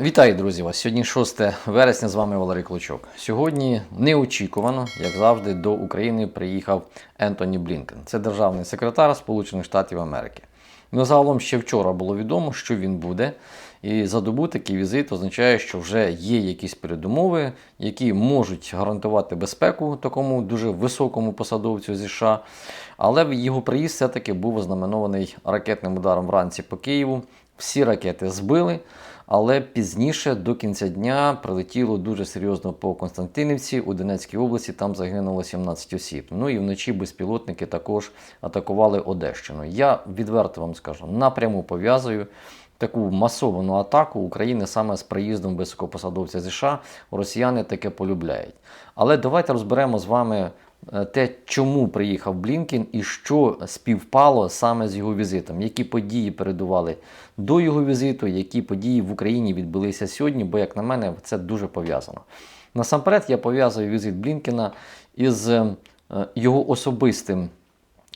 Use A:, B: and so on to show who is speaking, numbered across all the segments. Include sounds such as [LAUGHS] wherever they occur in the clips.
A: Вітаю, друзі! Вас сьогодні 6 вересня. З вами Валерій Клочок. Сьогодні неочікувано, як завжди, до України приїхав Ентоні Блінкен. Це державний секретар Сполучених Штатів Америки. Ну, загалом ще вчора було відомо, що він буде. І за добу такий візит означає, що вже є якісь передумови, які можуть гарантувати безпеку такому дуже високому посадовцю зі США. Але його приїзд все-таки був ознаменований ракетним ударом вранці по Києву. Всі ракети збили. Але пізніше до кінця дня прилетіло дуже серйозно по Константинівці у Донецькій області. Там загинуло 17 осіб. Ну і вночі безпілотники також атакували Одещину. Я відверто вам скажу, напряму пов'язую таку масовану атаку України саме з приїздом високопосадовця США. Росіяни таке полюбляють. Але давайте розберемо з вами те, чому приїхав Блінкін і що співпало саме з його візитом, які події передували до його візиту, які події в Україні відбулися сьогодні, бо, як на мене, це дуже пов'язано. Насамперед, я пов'язую візит Блінкена із е, його особистим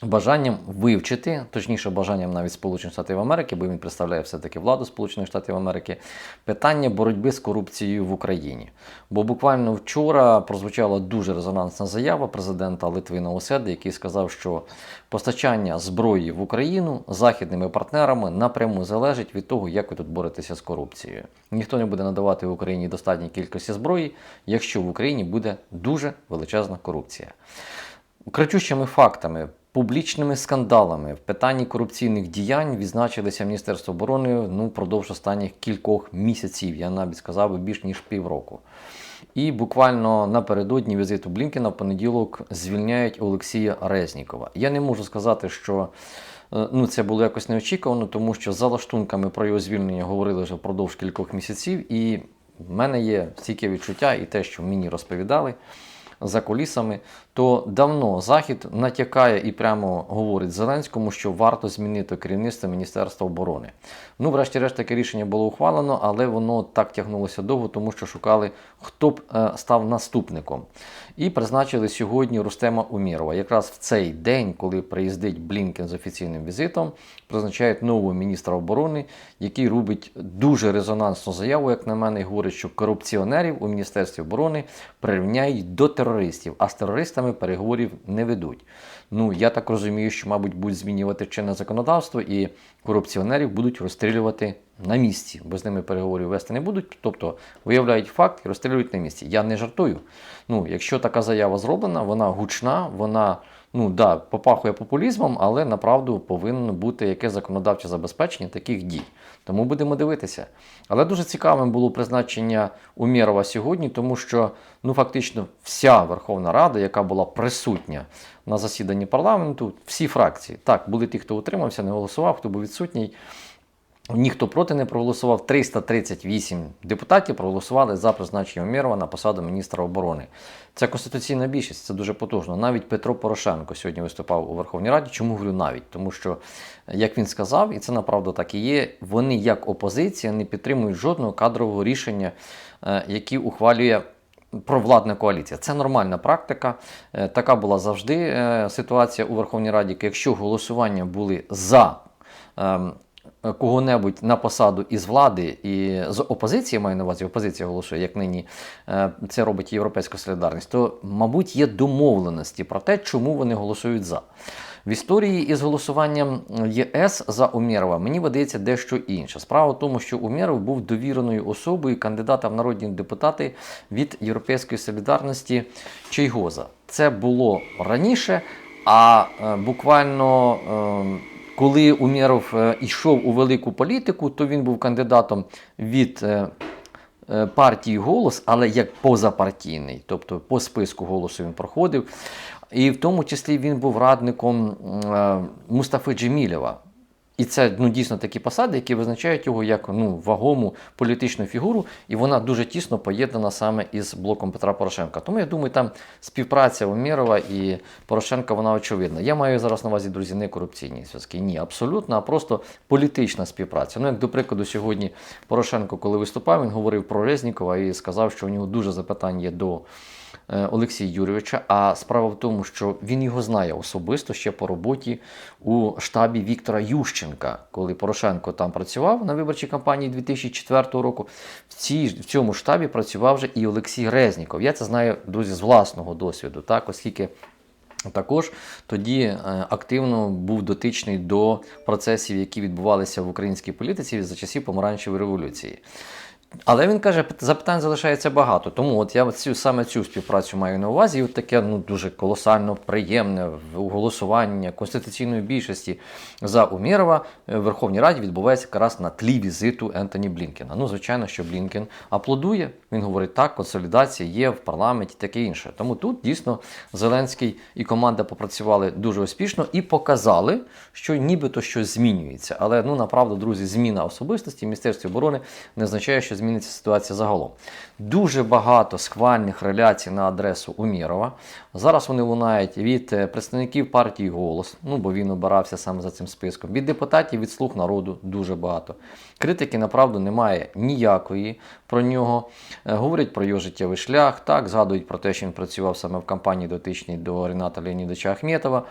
A: бажанням вивчити, точніше, бажанням навіть Сполучених Штатів Америки, бо він представляє все-таки владу Сполучених Штатів Америки, питання боротьби з корупцією в Україні. Бо буквально вчора прозвучала дуже резонансна заява президента Литви Науседи, який сказав, що постачання зброї в Україну західними партнерами напряму залежить від того, як ви тут боретеся з корупцією. Ніхто не буде надавати в Україні достатній кількості зброї, якщо в Україні буде дуже величезна корупція. Кричущими фактами, публічними скандалами в питанні корупційних діянь відзначилися Міністерство оборони ну, впродовж останніх кількох місяців, я навіть сказав би більш ніж півроку. І буквально напередодні візиту Блінкена в понеділок звільняють Олексія Резнікова. Я не можу сказати, що е, ну, це було якось неочікувано, тому що за лаштунками про його звільнення говорили вже впродовж кількох місяців, і в мене є стільки відчуття і те, що мені розповідали за кулісами, то давно Захід натякає і прямо говорить Зеленському, що варто змінити керівництво Міністерства оборони. Ну, врешті-решт, таке рішення було ухвалено, але воно так тягнулося довго, тому що шукали, хто б е, став наступником. І призначили сьогодні Рустема Умірова. Якраз в цей день, коли приїздить Блінкен з офіційним візитом, призначають нового міністра оборони, який робить дуже резонансну заяву, як на мене, і говорить, що корупціонерів у Міністерстві оборони прирівняють до терористів, а з терористами переговорів не ведуть. Ну, я так розумію, що, мабуть, будуть змінювати чинне законодавство, і корупціонерів будуть розстрілювати на місці, бо з ними переговорів вести не будуть. Тобто виявляють факт і розстрілюють на місці. Я не жартую. Ну, якщо така заява зроблена, вона гучна, вона ну да, попахує популізмом, але направду повинно бути яке законодавче забезпечення таких дій. Тому будемо дивитися. Але дуже цікавим було призначення Умєрова сьогодні, тому що ну фактично вся Верховна Рада, яка була присутня на засіданні парламенту, всі фракції, так, були ті, хто утримався, не голосував, хто був відсутній. Ніхто проти не проголосував. 338 депутатів проголосували за призначення Умєрова на посаду міністра оборони. Це конституційна більшість, це дуже потужно. Навіть Петро Порошенко сьогодні виступав у Верховній Раді. Чому говорю навіть? Тому що, як він сказав, і це направду так і є, вони як опозиція не підтримують жодного кадрового рішення, е, які ухвалює. Провладна коаліція це нормальна практика. Е, Така була завжди е, ситуація у Верховній Раді. Якщо голосування були за ем, кого-небудь на посаду із влади і з опозиції, маю на увазі, опозиція голосує, як нині е, це робить Європейська солідарність, то, мабуть, є домовленості про те, чому вони голосують за. В історії із голосуванням ЄС за Умєрова мені видається дещо інше. Справа в тому, що Умєров був довіреною особою кандидата в народні депутати від Європейської солідарності Чайгоза. Це було раніше, а е, буквально. Е, коли Умєров йшов у велику політику, то він був кандидатом від е, е, партії голос, але як позапартійний, тобто по списку голосу він проходив. І в тому числі він був радником е, Мустафи Джемілєва. І це ну, дійсно такі посади, які визначають його як ну, вагому політичну фігуру, і вона дуже тісно поєднана саме із блоком Петра Порошенка. Тому я думаю, там співпраця Умєрова і Порошенка вона очевидна. Я маю зараз на увазі, друзі, не корупційні зв'язки. Ні, абсолютно, а просто політична співпраця. Ну, як до прикладу, сьогодні Порошенко, коли виступав, він говорив про Резнікова і сказав, що у нього дуже запитань є до Олексія Юрійовича. А справа в тому, що він його знає особисто ще по роботі у штабі Віктора Ющенка, коли Порошенко там працював на виборчій кампанії 2004 року. В, цій, в цьому штабі працював вже і Олексій Резніков. Я це знаю, друзі, з власного досвіду, так, оскільки. Також тоді е, активно був дотичний до процесів, які відбувалися в українській політиці за часів помаранчевої революції. Але він каже, запитань залишається багато. Тому от я цю саме цю співпрацю маю на увазі. І от таке ну дуже колосально приємне голосування конституційної більшості за Умірова в Верховній Раді відбувається якраз на тлі візиту Ентоні Блінкена. Ну, звичайно, що Блінкен аплодує. Він говорить, так, консолідація є в парламенті, таке інше. Тому тут дійсно Зеленський і команда попрацювали дуже успішно і показали, що нібито щось змінюється. Але ну направду, друзі, зміна особистості в Міністерстві оборони не означає, що зміниться ситуація загалом. Дуже багато схвальних реляцій на адресу Умірова. Зараз вони лунають від е, представників партії Голос, ну бо він обирався саме за цим списком, від депутатів від слуг народу дуже багато. Критики, направду, немає ніякої про нього. Е, Говорять про його життєвий шлях, так, згадують про те, що він працював саме в кампанії дотичній до Рената Леонідовича Ахметова.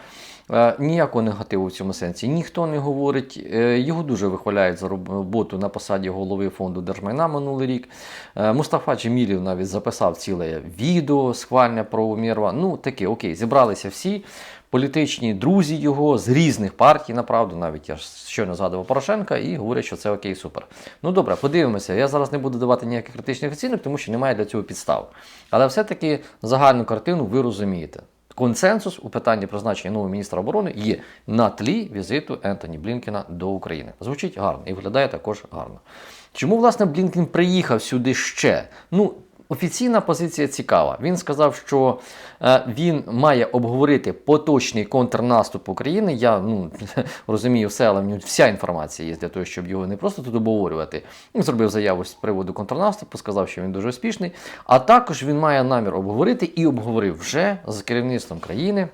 A: Е, Ніякого негативу в цьому сенсі ніхто не говорить. Е, Його дуже вихваляють за роботу на посаді голови фонду держмайна минулий рік. Е, Мустафа Джемілів навіть записав ціле відео схвальне про Умєрова. Ну таке, окей, зібралися всі. Політичні друзі його з різних партій, направду, навіть я ж щойно згадував Порошенка, і говорять, що це окей, супер. Ну добре, подивимося. Я зараз не буду давати ніяких критичних оцінок, тому що немає для цього підстав. Але все-таки загальну картину ви розумієте. Консенсус у питанні призначення нового міністра оборони є на тлі візиту Ентоні Блінкена до України. Звучить гарно і виглядає також гарно. Чому, власне, Блінкен приїхав сюди ще? Ну, Офіційна позиція цікава. Він сказав, що е, він має обговорити поточний контрнаступ України. Я ну, [LAUGHS] розумію все, але в нього вся інформація є для того, щоб його не просто тут обговорювати. Він зробив заяву з приводу контрнаступу, сказав, що він дуже успішний. А також він має намір обговорити і обговорив вже з керівництвом країни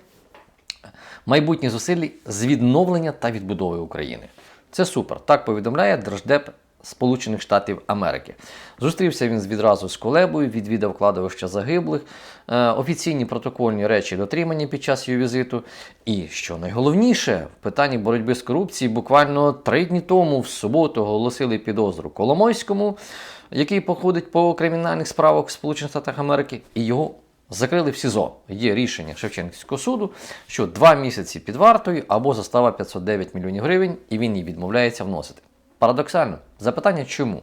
A: майбутні зусилля з відновлення та відбудови України. Це супер. Так повідомляє Держдеп Сполучених Штатів Америки. Зустрівся він відразу з Колебою, відвідав кладовище загиблих, е, офіційні протокольні речі дотримані під час його візиту. І що найголовніше, в питанні боротьби з корупцією буквально три дні тому, в суботу, оголосили підозру Коломойському, який походить по кримінальних справах в Сполучених Штатах Америки, і його Закрили в СІЗО. Є рішення Шевченківського суду, що два місяці під вартою або застава 509 мільйонів гривень, і він її відмовляється вносити. Парадоксально, запитання чому?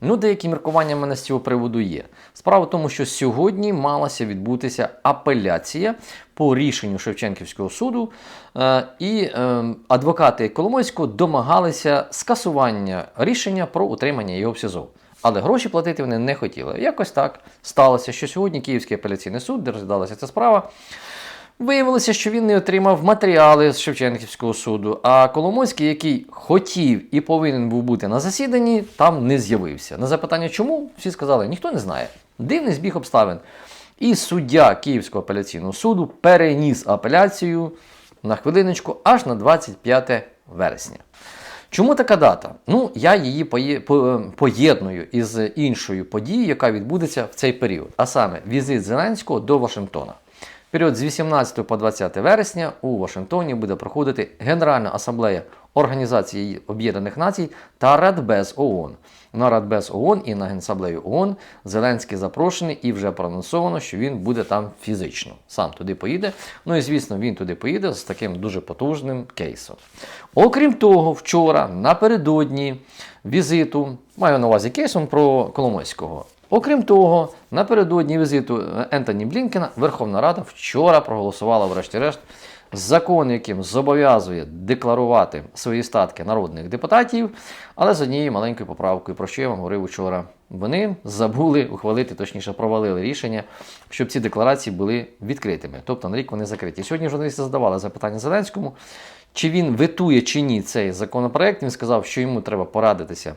A: Ну, деякі міркування в мене з цього приводу є. Справа в тому, що сьогодні малася відбутися апеляція по рішенню Шевченківського суду, е, і е, адвокати Коломойського домагалися скасування рішення про утримання його в СІЗО. Але гроші платити вони не хотіли. Якось так сталося, що сьогодні Київський апеляційний суд, де розглядалася ця справа, виявилося, що він не отримав матеріали з Шевченківського суду. А Коломойський, який хотів і повинен був бути на засіданні, там не з'явився. На запитання, чому всі сказали, ніхто не знає. Дивний збіг обставин. І суддя Київського апеляційного суду переніс апеляцію на хвилиночку аж на 25 вересня. Чому така дата? Ну, я її поєдную із іншою подією, яка відбудеться в цей період, а саме візит Зеленського до Вашингтона. Період з 18 по 20 вересня у Вашингтоні буде проходити Генеральна асамблея Організації Об'єднаних Націй та Радбез ООН. На Радбез ООН і на Генасамблею ООН Зеленський запрошений і вже проанонсовано, що він буде там фізично. Сам туди поїде. Ну і звісно, він туди поїде з таким дуже потужним кейсом. Окрім того, вчора напередодні візиту, маю на увазі кейсом про Коломойського. Окрім того, напередодні візиту Ентоні Блінкена Верховна Рада вчора проголосувала, врешті-решт, закон, яким зобов'язує декларувати свої статки народних депутатів, але з однією маленькою поправкою, про що я вам говорив вчора. Вони забули ухвалити, точніше, провалили рішення, щоб ці декларації були відкритими. Тобто на рік вони закриті. Сьогодні журналісти задавали запитання Зеленському, чи він витує чи ні цей законопроект. Він сказав, що йому треба порадитися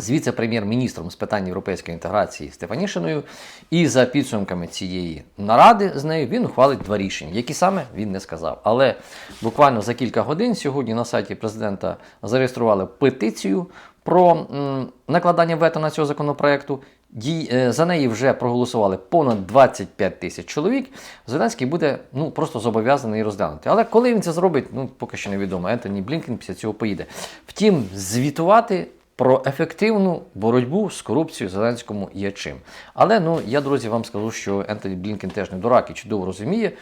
A: з віце-прем'єр-міністром з питань європейської інтеграції Стефанішиною, і за підсумками цієї наради з нею він ухвалить два рішення, які саме він не сказав. Але буквально за кілька годин сьогодні на сайті президента зареєстрували петицію про накладання вето на цього законопроекту. Е, За неї вже проголосували понад 25 тисяч чоловік. Зеленський буде ну, просто зобов'язаний розглянути. Але коли він це зробить, ну поки що невідомо. Ентоні Блінкен після цього поїде. Втім, звітувати про ефективну боротьбу з корупцією Зеленському є чим. Але ну я, друзі, вам скажу, що Ентоні Блінкен теж не дурак і чудово розуміє.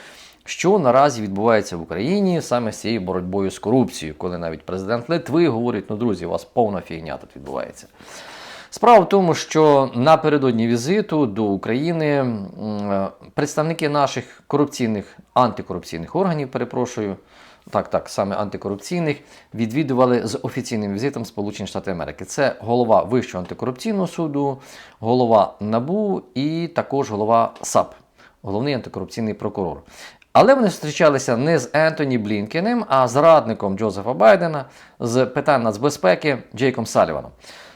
A: Що наразі відбувається в Україні саме з цією боротьбою з корупцією, коли навіть президент Литви говорить: ну друзі, у вас повна фігня тут відбувається. Справа в тому, що напередодні візиту до України представники наших корупційних антикорупційних органів, перепрошую, так, так, саме антикорупційних, відвідували з офіційним візитом Сполучені Штати Америки. Це голова Вищого антикорупційного суду, голова НАБУ і також голова САП, головний антикорупційний прокурор. Але вони зустрічалися не з Ентоні Блінкенем, а з радником Джозефа Байдена з питань нацбезпеки Джейком Саліваном.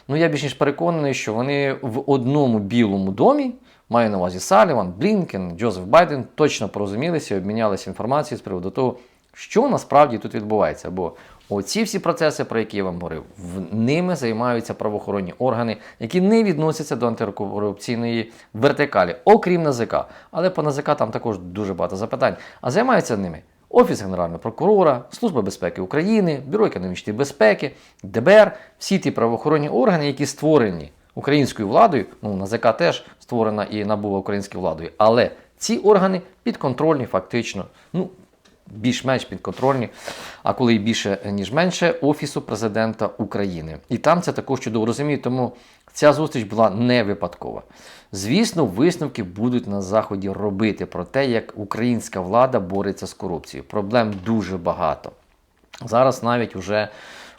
A: Ну, я більш ніж переконаний, що вони в одному білому домі, маю на увазі Саліван, Блінкен, Джозеф Байден, точно порозумілися і обмінялися інформацією з приводу того, що насправді тут відбувається. Бо оці всі процеси, про які я вам говорив, ними займаються правоохоронні органи, які не відносяться до антикорупційної вертикалі, окрім НАЗК. Але по НАЗК там також дуже багато запитань. А займаються ними Офіс Генерального прокурора, Служба безпеки України, Бюро економічної безпеки, ДБР, всі ті правоохоронні органи, які створені українською владою, ну НАЗК теж створена і набула українською владою, але ці органи підконтрольні фактично, ну більш-менш підконтрольні, а коли і більше ніж менше, Офісу президента України. І там це також чудово розуміє, тому ця зустріч була не випадкова. Звісно, висновки будуть на заході робити про те, як українська влада бореться з корупцією. Проблем дуже багато. Зараз навіть вже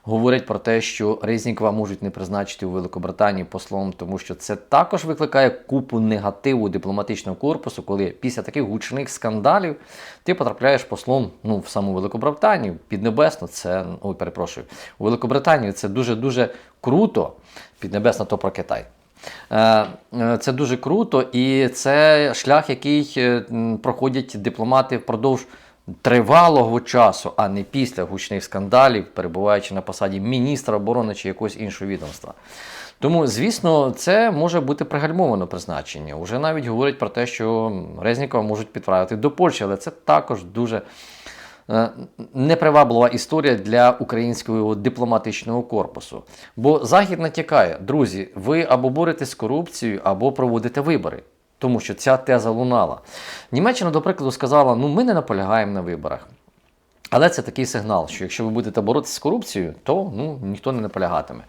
A: говорять про те, що Резнікова можуть не призначити у Великобританії послом, тому що це також викликає купу негативу дипломатичного корпусу, коли після таких гучних скандалів ти потрапляєш послом ну, в саму Великобританію, піднебесно, це ой, перепрошую, у Великобританію це дуже дуже круто. Піднебесно то про Китай. Е, е, Це дуже круто, і це шлях, який е, проходять дипломати впродовж тривалого часу, а не після гучних скандалів, перебуваючи на посаді міністра оборони чи якогось іншого відомства. Тому, звісно, це може бути пригальмовано призначення. Уже навіть говорять про те, що Резнікова можуть підправити до Польщі, але це також дуже е, неприваблива історія для українського дипломатичного корпусу. Бо Захід натякає, друзі, ви або боретесь з корупцією, або проводите вибори. Тому що ця теза лунала. Німеччина, до прикладу, сказала: ну ми не наполягаємо на виборах. Але це такий сигнал, що якщо ви будете боротися з корупцією, то ну, ніхто не наполягатиме.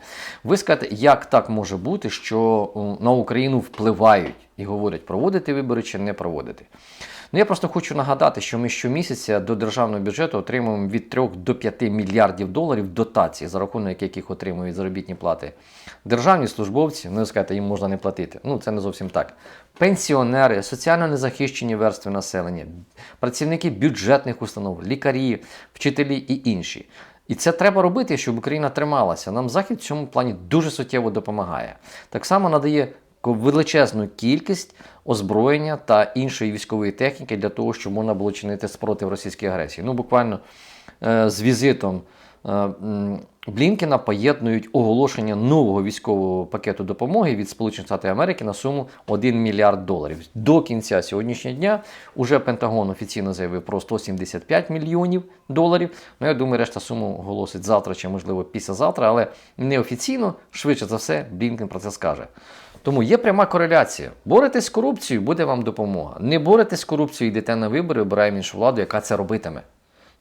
A: Ви скажете, як так може бути, що на Україну впливають і говорять, проводити вибори чи не проводити. Ну, я просто хочу нагадати, що ми щомісяця до державного бюджету отримуємо від 3 до 5 мільярдів доларів дотацій, за рахунок яких отримують заробітні плати. Державні службовці, ну скажете, їм можна не платити. Ну, це не зовсім так. Пенсіонери, соціально незахищені верстви населення, працівники бюджетних установ, лікарі, вчителі і інші. І це треба робити, щоб Україна трималася. Нам Захід в цьому плані дуже суттєво допомагає. Так само надає величезну кількість озброєння та іншої військової техніки для того, щоб можна було чинити спротив російській агресії. Ну, буквально е, з візитом е, Блінкена поєднують оголошення нового військового пакету допомоги від Сполучених Штатів Америки на суму 1 мільярд доларів. До кінця сьогоднішнього дня уже Пентагон офіційно заявив про 175 мільйонів доларів. Ну, я думаю, решта суму оголосить завтра чи, можливо, післязавтра, але неофіційно, швидше за все, Блінкен про це скаже. Тому є пряма кореляція. Боретесь з корупцією, буде вам допомога. Не боретесь з корупцією, йдете на вибори, обираємо іншу владу, яка це робитиме.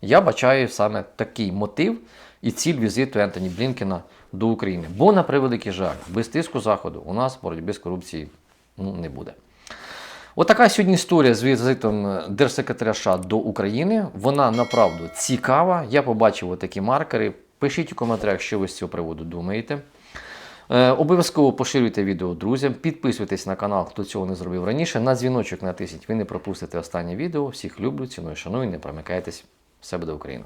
A: Я бачаю саме такий мотив і ціль візиту Ентоні Блінкена до України. Бо, на превеликий жаль, без тиску Заходу у нас боротьби з корупцією ну, не буде. Отака сьогодні історія з візитом держсекретаря США до України. Вона направду цікава. Я побачив такі маркери. Пишіть у коментарях, що ви з цього приводу думаєте. Е, обов'язково поширюйте відео друзям, підписуйтесь на канал, хто цього не зробив раніше. На дзвіночок натисніть, ви не пропустите останнє відео. Всіх люблю, ціную, шаную, не промикайтесь. Все буде Україна!